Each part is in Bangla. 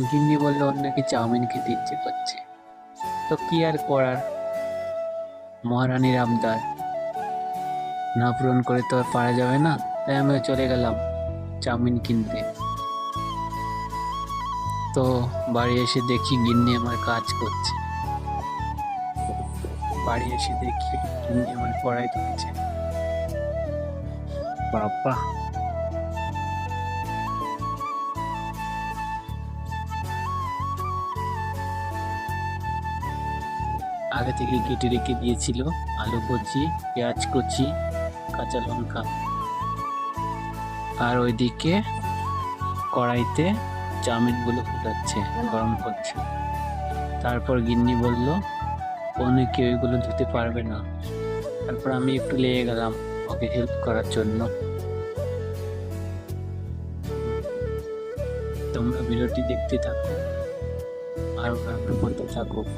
গিন্নি বলল ওর নাকি চাউমিন খেতে ইচ্ছে করছে? তো কি আর করার? মহারানীর আবদার না পূরণ করে তো আর পারা যাবে না, তাই আমিও চলে গেলাম চাউমিন কিনতে। তো বাড়ি এসে দেখি গিন্নি আমার কাজ করছে। বাড়ি এসে দেখি গিন্নি আমার পড়াই তুলেছে বাবা আগে থেকে কেটে রেখে দিয়েছিল। আলু কচি, পেঁয়াজ কচি, কাঁচা লঙ্কা। আর ওইদিকে কড়াইতে চাউমিনগুলো ফুটাচ্ছে, গরম করছে। তারপর গিন্নি বলল, অনেকে ওইগুলো ধুতে পারবে না। তারপর আমি একটু লেগে গেলাম ওকে হেল্প করার জন্য। তোমরা ভিডিওটি দেখতে থাকো আর একটু বলতে থাকুক।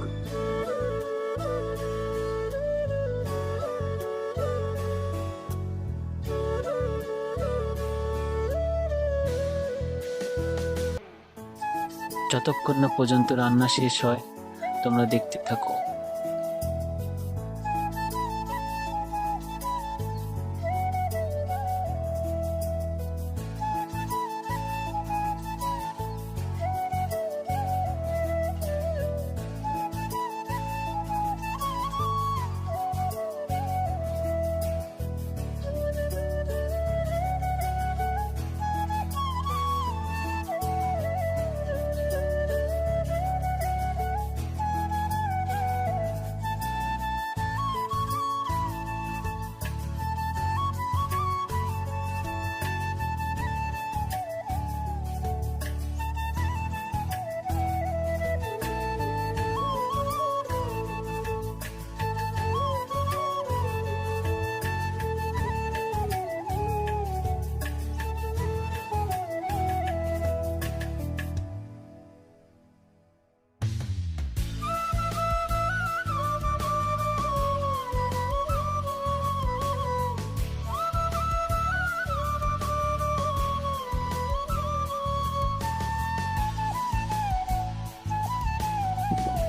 যতক্ষণ না পর্যন্ত রান্না শেষ হয় তোমরা দেখতে থাকো।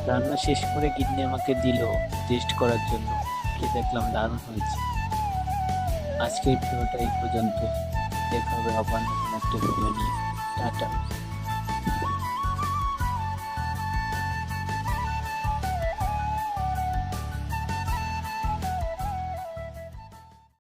রান্না শেষ করে গিন্নি আমাকে দিল টেস্ট করার জন্য। কি দেখলাম দারুণ হয়েছে। আজকের ভিডিওটা এই পর্যন্ত। দেখা হবে আবার নতুন একটা ভিডিও নিয়ে। টাটা।